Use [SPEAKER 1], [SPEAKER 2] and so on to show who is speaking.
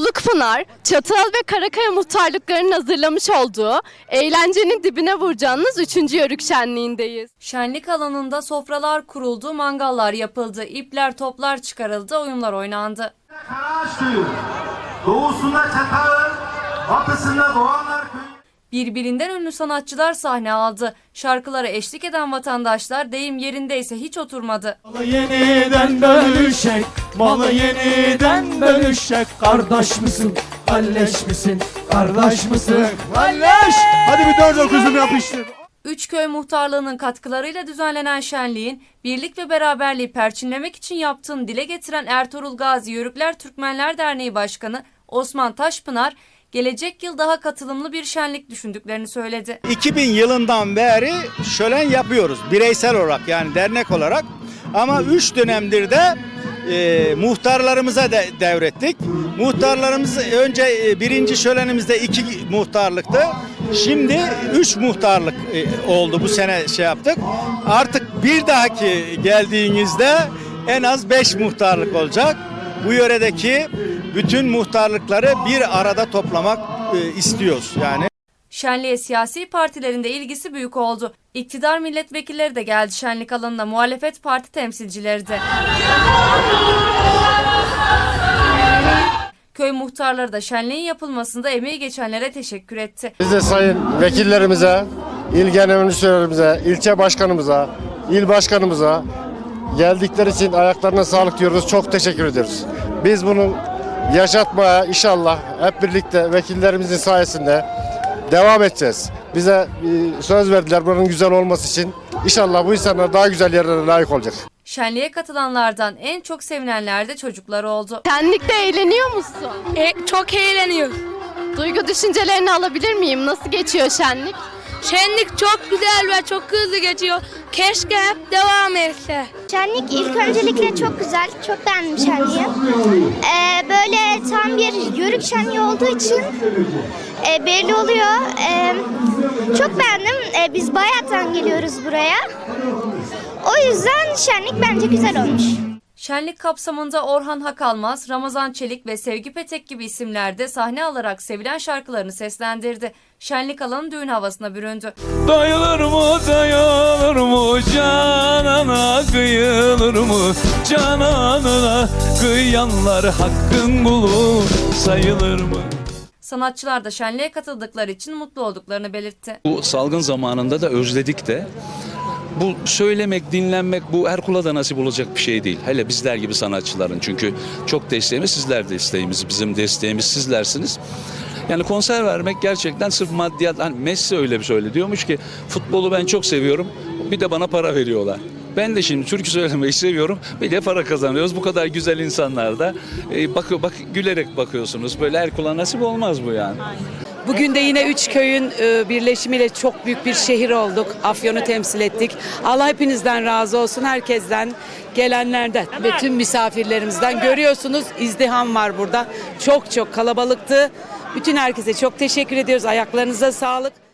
[SPEAKER 1] Olukpınar, Çatal ve Karakaya muhtarlıklarının hazırlamış olduğu eğlencenin dibine vuracağınız 3. Yörük Şenliği'ndeyiz.
[SPEAKER 2] Şenlik alanında sofralar kuruldu, mangallar yapıldı, ipler toplar çıkarıldı, oyunlar oynandı.
[SPEAKER 3] Karaağaç doğusunda Çatal, batısında Köyü.
[SPEAKER 2] Birbirinden ünlü sanatçılar sahne aldı. Şarkılara eşlik eden vatandaşlar deyim yerindeyse hiç oturmadı.
[SPEAKER 4] Malı yeniden bölüşek, malı yeniden bölüşek. Kardeş misin, kalleş misin, kardeş misin, kalleş? Hadi bir dört dokuzum yapıştır.
[SPEAKER 2] Üçköy muhtarlığının katkılarıyla düzenlenen şenliğin birlik ve beraberliği perçinlemek için yaptığını dile getiren Ertuğrul Gazi Yörükler Türkmenler Derneği Başkanı Osman Taşpınar, gelecek yıl daha katılımlı bir şenlik düşündüklerini söyledi.
[SPEAKER 5] 2000 yılından beri şölen yapıyoruz bireysel olarak yani dernek olarak ama 3 dönemdir de e, muhtarlarımıza de devrettik. Muhtarlarımız önce e, birinci şölenimizde iki muhtarlıktı. Şimdi 3 muhtarlık e, oldu bu sene şey yaptık. Artık bir dahaki geldiğinizde en az 5 muhtarlık olacak. Bu yöredeki bütün muhtarlıkları bir arada toplamak e, istiyoruz yani.
[SPEAKER 2] Şenliğe siyasi partilerin de ilgisi büyük oldu. İktidar milletvekilleri de geldi şenlik alanına muhalefet parti temsilcileri de. Köy muhtarları da şenliğin yapılmasında emeği geçenlere teşekkür etti.
[SPEAKER 6] Biz de sayın vekillerimize, il genel müdürlerimize, ilçe başkanımıza, il başkanımıza geldikleri için ayaklarına sağlık diyoruz. Çok teşekkür ediyoruz. Biz bunu yaşatmaya inşallah hep birlikte vekillerimizin sayesinde devam edeceğiz. Bize e, söz verdiler buranın güzel olması için. İnşallah bu insanlar daha güzel yerlere layık olacak.
[SPEAKER 2] Şenliğe katılanlardan en çok sevinenler de çocuklar oldu.
[SPEAKER 1] Şenlikte eğleniyor musun?
[SPEAKER 7] E, çok eğleniyor.
[SPEAKER 1] Duygu düşüncelerini alabilir miyim? Nasıl geçiyor şenlik?
[SPEAKER 7] Şenlik çok güzel ve çok hızlı geçiyor. Keşke hep devam etse.
[SPEAKER 8] Şenlik ilk öncelikle çok güzel. Çok beğendim şenliği. Ee, böyle tam bir yörük şenliği olduğu için e, belli oluyor. Ee, çok beğendim. Ee, biz Bayat'tan geliyoruz buraya. O yüzden şenlik bence güzel olmuş.
[SPEAKER 2] Şenlik kapsamında Orhan Hakalmaz, Ramazan Çelik ve Sevgi Petek gibi isimler de sahne alarak sevilen şarkılarını seslendirdi. Şenlik alanı düğün havasına büründü.
[SPEAKER 4] Dayılır mı, dayılır mı, canana kıyılır mı, cananına kıyanlar hakkın kulu sayılır mı?
[SPEAKER 2] Sanatçılar da şenliğe katıldıkları için mutlu olduklarını belirtti.
[SPEAKER 9] Bu salgın zamanında da özledik de. Bu söylemek, dinlenmek bu her kula da nasip olacak bir şey değil. Hele bizler gibi sanatçıların çünkü çok desteğimiz sizler desteğimiz, bizim desteğimiz sizlersiniz. Yani konser vermek gerçekten sırf maddiyat. Hani Messi öyle bir söyle diyormuş ki futbolu ben çok seviyorum. Bir de bana para veriyorlar. Ben de şimdi türkü söylemeyi seviyorum. Bir de para kazanıyoruz. Bu kadar güzel insanlar da e, bakıyor bak gülerek bakıyorsunuz. Böyle her kula nasip olmaz bu yani.
[SPEAKER 10] Bugün de yine üç köyün e, birleşimiyle çok büyük bir şehir olduk. Afyon'u temsil ettik. Allah hepinizden razı olsun. Herkesten, gelenlerden ve tüm misafirlerimizden. Görüyorsunuz izdiham var burada. Çok çok kalabalıktı. Bütün herkese çok teşekkür ediyoruz. Ayaklarınıza sağlık.